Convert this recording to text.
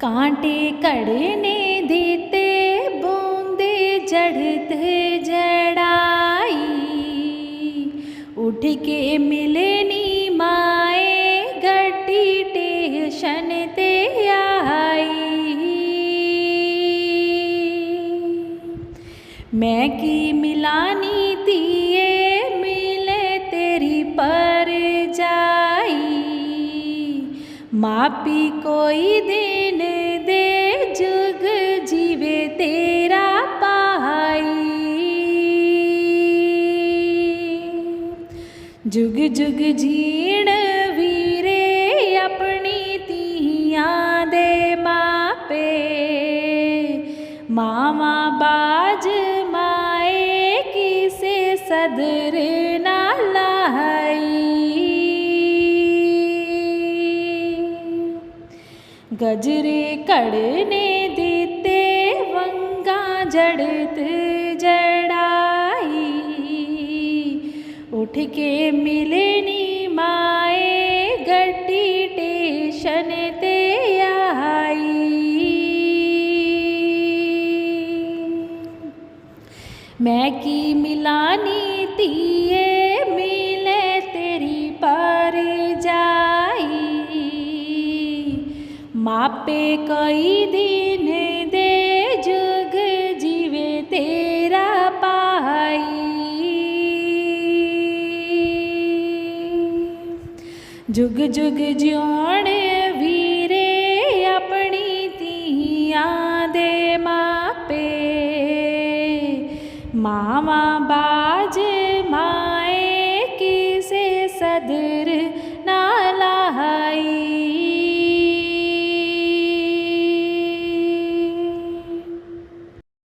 कांटे कड़ने देते, बूंदे जड़त जड़ाई। उठ के मिलनी माए, गड्डी टेशन ते आई। मैं की मिलानी तिए ਮਾਪੀ ਕੋਈ ਦੇਣ ਦੇ ਜੁਗ ਜੀਵੇ ਤੇਰਾ ਪਾਈ ਜੁਗ ਜੁਗ ਜੀਣ ਵੀਰੇ ਆਪਣੀ ਤੀਆਂ ਦੇ ਮਾਪੇ। ਮਾਵਾ ਬਾਜ ਮਾਏ ਕਿਸੇ ਸਦਰੇ गजरे कड़ने देते, वंगा जड़त जड़ाई। उठ के मिलनी माए, गड्डी टेशन ते आई मैं की मिलानी तिए मापे कई दिन दे जग जीवे तेरा पाई। जुग जुग जोण वीरे अपनी तिया दे मापे। मावा बा